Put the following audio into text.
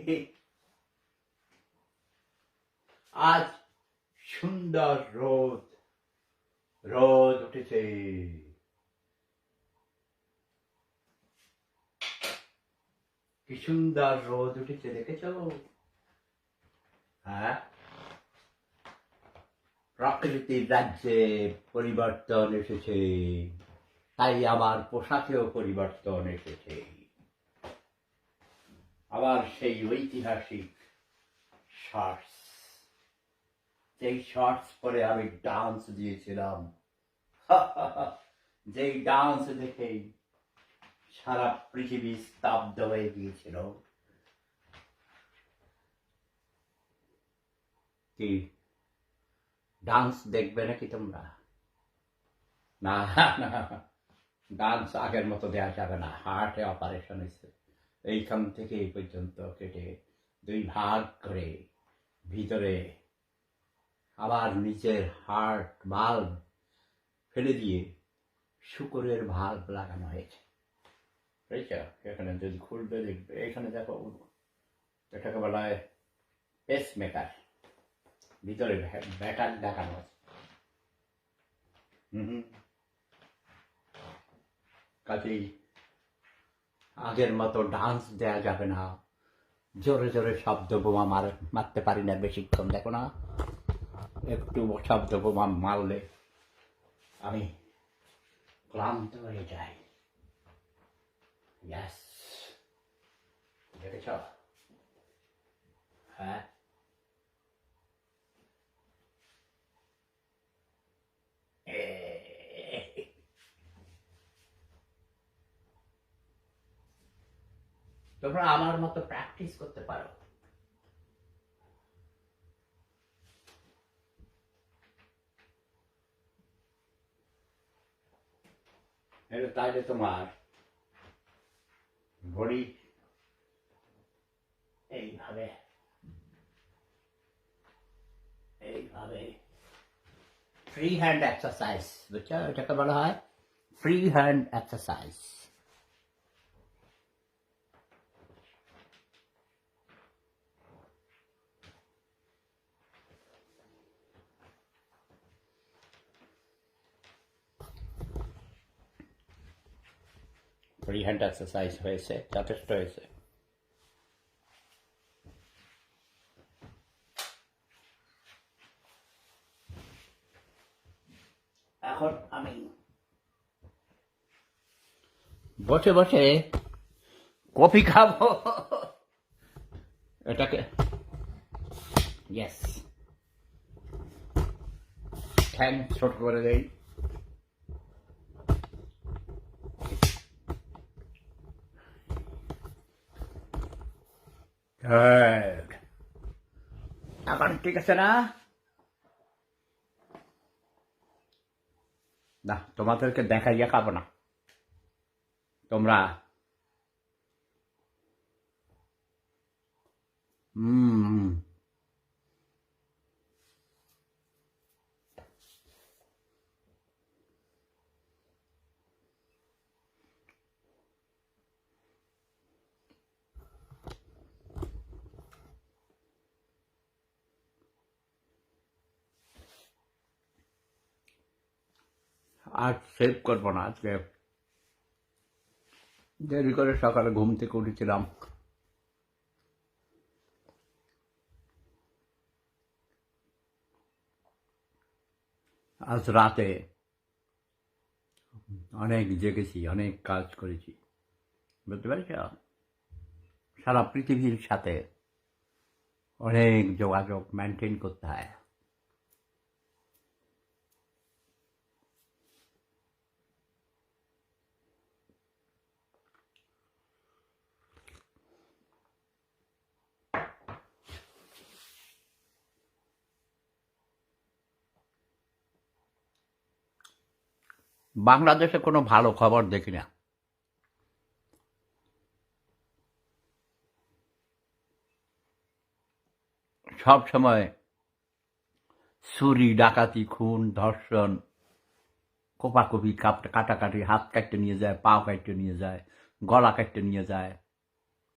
আজ সুন্দর রোদ রোদ উঠেছে। কি সুন্দর রোদ উঠেছে, দেখেছ? হ্যাঁ? প্রকৃতির রাজ্যে পরিবর্তন এসেছে, তাই আমার পোশাকেও পরিবর্তন এসেছে। আবার সেই ঐতিহাসিক শর্টস যেই শর্টস পরে আমি ডান্স দিয়েছিলাম। যেই ডান্স দেখেই সারা পৃথিবী স্তব্ধ হয়ে গিয়েছিল। কি? ডান্স দেখবে নাকি তোমরা? না ডান্স আগের মতো দেওয়া যাবে না। হার্টে অপারেশন হয়েছে। এইখান থেকে এই পর্যন্ত কেটে দুই ভাগ করে ভিতরে আবার নিচের হার্ট ভাল্ব ফেলে দিয়ে শুকরের ভাল্ব লাগানো হয়েছে। এখানে যদি খুলবে, দেখবে, এখানে দেখো, এটাকে বলা হয় পেস মেকার ভিতরে ব্যাটার দেখানো আছে। হুম হুম। কাজেই আগের মতো ডান্স দেয়া যাবে না। জোরে জোরে শব্দ বোমা মার মারতে পারি না বেশিক্ষণ, দেখো না। একটু শব্দ বোমা মারলে আমি ক্লান্ত হয়ে যাই। দেখেছ? হ্যাঁ। তোমরা আমার মতো প্র্যাকটিস করতে পারো। তাহলে তোমার বডি এইভাবে এইভাবে ফ্রি হ্যান্ড এক্সারসাইজ বুঝছ? এটাকে বলা হয় free hand exercise free hand exercise হয়েছে যথেষ্ট হয়েছে। এখন আমি বসে বসে কফি খাব। এটাকে ইয়েস ঠ্যাং ছোট করে দেই। এখন ঠিক আছে না? না তোমাদেরকে দেখাইয়া খাব না। তোমরা। হুম। আজ সেভ করব না আজকে। দেরি করে সকালে ঘুম থেকে উঠেছিলাম। আজ রাতে অনেক জেগেছি, অনেক কাজ করেছি। বুঝতে পারছ? সারা পৃথিবীর সাথে অনেক যোগাযোগ মেনটেন করতে হয়। বাংলাদেশে কোনো ভালো খবর দেখি না। সব সময় চুরি, ডাকাতি, খুন, ধর্ষণ, কোপাকুপি, কাপ কাটাকাটি, হাত কাটতে নিয়ে যায় পা কাটতে নিয়ে যায়, গলা কাটতে নিয়ে যায়।